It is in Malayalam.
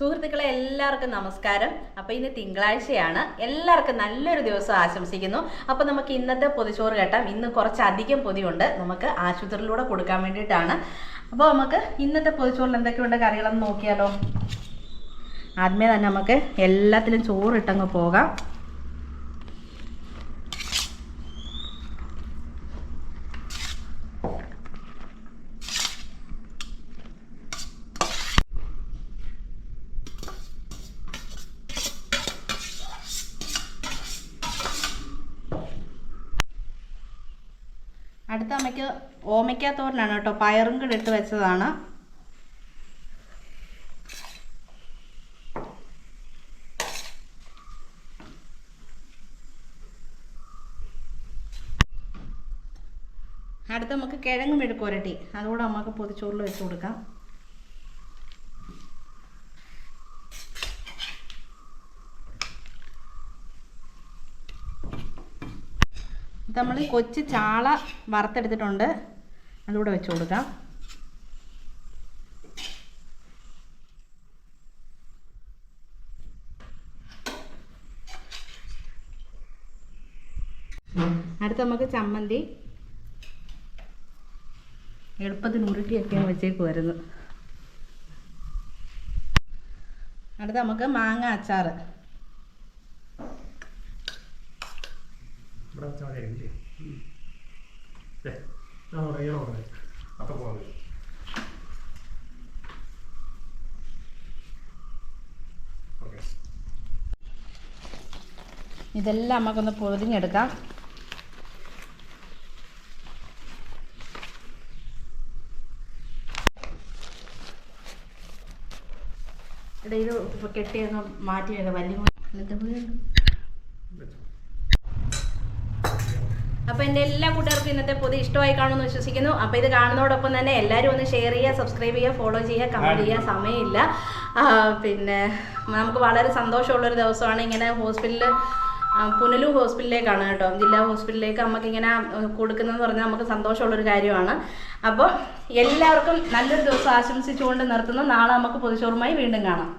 സുഹൃത്തുക്കളെ എല്ലാവർക്കും നമസ്കാരം. അപ്പോൾ ഇന്ന് തിങ്കളാഴ്ചയാണ്. എല്ലാവർക്കും നല്ലൊരു ദിവസം ആശംസിക്കുന്നു. അപ്പോൾ നമുക്ക് ഇന്നത്തെ പൊതിച്ചോറ് കേട്ടാം. ഇന്ന് കുറച്ചധികം പൊതിയുണ്ട്. നമുക്ക് ആശുപത്രിയിലൂടെ കൊടുക്കാൻ വേണ്ടിയിട്ടാണ്. അപ്പോൾ നമുക്ക് ഇന്നത്തെ പൊതിച്ചോറിൽ എന്തൊക്കെയുണ്ട്? കറികളെന്ന് നോക്കിയാലോ? ആദ്യമേ തന്നെ നമുക്ക് എല്ലാത്തിലും ചോറിട്ടങ്ങ് പോകാം. അടുത്ത അമ്മയ്ക്ക് ഓമയ്ക്ക തോരനാണ് കേട്ടോ. പയറും കൂടെ ഇട്ട് വെച്ചതാണ്. അടുത്ത നമുക്ക് കിഴങ്ങ് മെഴുക്കുരട്ടി അതുകൂടെ നമുക്ക് പൊതിച്ചോറിൽ വെച്ച് കൊടുക്കാം. നമ്മൾ കൊച്ചു ചാള വറുത്തെടുത്തിട്ടുണ്ട്. അതുകൂടെ വെച്ച് കൊടുക്കാം. അടുത്ത നമുക്ക് ചമ്മന്തി. എളുപ്പത്തിന് വെച്ചേക്ക് വെച്ചേക്കുമായിരുന്നു അടുത്ത നമുക്ക് മാങ്ങ അച്ചാറ്. ഇവിടെ വെച്ചാൽ ഞാൻ തുടങ്ങിയാണോ പറഞ്ഞത് അപ്പം പോകാം ഇതെല്ലാം നമുക്കൊന്ന് പൊതിഞ്ഞെടുക്കാം. ഇത് കെട്ടിയൊന്ന് മാറ്റി വെക്കാം വലിയ അപ്പോൾ എന്റെ എല്ലാ കൂട്ടുകാർക്കും ഇന്നത്തെ പൊതു ഇഷ്ടമായി കാണുമെന്ന് വിശ്വസിക്കുന്നു. അപ്പോൾ ഇത് കാണുന്നതോടൊപ്പം തന്നെ എല്ലാവരും ഒന്ന് ഷെയർ ചെയ്യുക സബ്സ്ക്രൈബ് ചെയ്യുക ഫോളോ ചെയ്യുക കമന്റ് ചെയ്യുക സമയമില്ല. പിന്നെ നമുക്ക് വളരെ സന്തോഷമുള്ളൊരു ദിവസമാണ് ഇങ്ങനെ ഹോസ്പിറ്റലിൽ പുനലൂർ ഹോസ്പിറ്റലിലേക്കാണ് കേട്ടോ. ജില്ലാ ഹോസ്പിറ്റലിലേക്ക് നമുക്ക് ഇങ്ങനെ കൊടുക്കുന്നതെന്ന് പറഞ്ഞാൽ നമുക്ക് സന്തോഷമുള്ളൊരു കാര്യമാണ്. അപ്പോൾ എല്ലാവർക്കും നല്ലൊരു ദിവസം ആശംസിച്ചുകൊണ്ട് നിർത്തുന്നു. നാളെ നമുക്ക് പൊതുച്ചോറുമായി വീണ്ടും കാണാം.